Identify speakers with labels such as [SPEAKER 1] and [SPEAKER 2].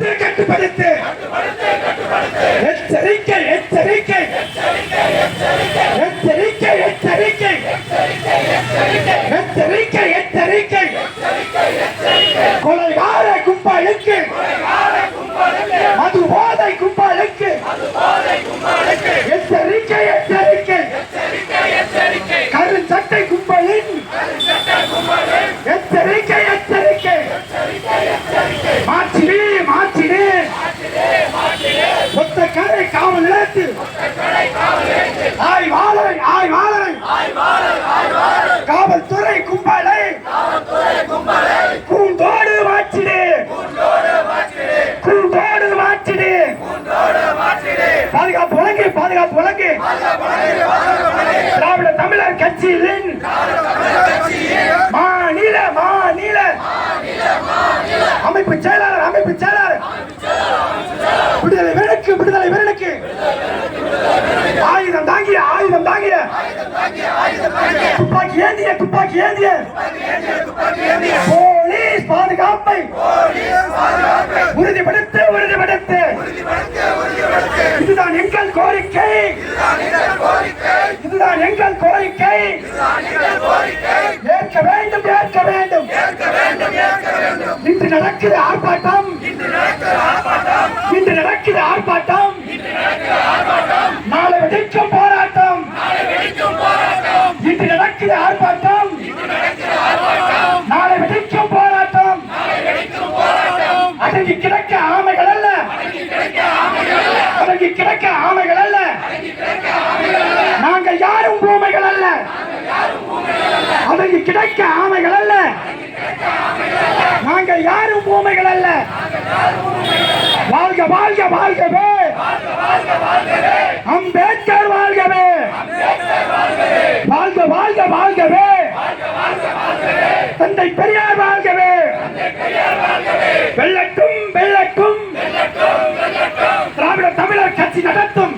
[SPEAKER 1] கட்டுப்படுத்து கட்டுப்படுத்து. எச்சரிக்கை எச்சரிக்கை. எச்சரிக்கை எச்சரிக்கை. எச்சரிக்கை எச்சரிக்கை. கொலைகார கும்பலுக்கு. அது போதை கும்பலுக்கு. எச்சரிக்கை எச்சரிக்கை. கருஞ்சட்டை கும்பலின். காவல் நிலையத்து ஆய்வாளரை வாழை காவல்துறை கும்பலை. கூண்டோடு மாற்றிடு. கூண்டோடு மாற்றிடு. பாதுகாப்பு வழங்கு பாதுகாப்பு வழங்கு. திராவிட தமிழர் கட்சியின் மாநில மாநில. அமைப்பு செயலாளர் அமைப்பு வீரனுக்கு விடுதலை வீரனுக்கு ஆயுதம் தாங்கிய ஆயுதம் தாங்கிய. துப்பாக்கி ஏந்திய துப்பாக்கி ஏந்திய. போலீஸ் பாதுகாப்பை உறுதிப்படுத்து உறுதிப்படுத்து. இதுதான் எங்கள் கோரிக்கை. இதுதான் எங்கள் கோரிக்கை. ஏற்க வேண்டும் ஏற்க வேண்டும். இன்று நடக்கிற ஆர்ப்பாட்டம் இன்று நடக்குது ஆர்ப்பாட்டம் நாளை வெடிக்கும் போராட்டம் இன்று நடக்குது ஆர்ப்பாட்டம் நாளை வெடிக்கும் போராட்டம் அடங்கி கிடக்க ஆமைகள் அல்ல அடங்கி கிடக்க ஆமைகள் அல்ல. நாங்கள் யாரும் பூமைகள் அல்ல. அடங்கி கிடக்க ஆமைகள் அல்ல. நாங்கள் யாரும் பூமைகள் அல்ல. வாழ்க வாழ்க வாழ்கவே அம்பேத்கர் வாழ்கவே வாழ்க வாழ்க வாழ்கவே தந்தை பெரியார் வாழ்க நடத்தும்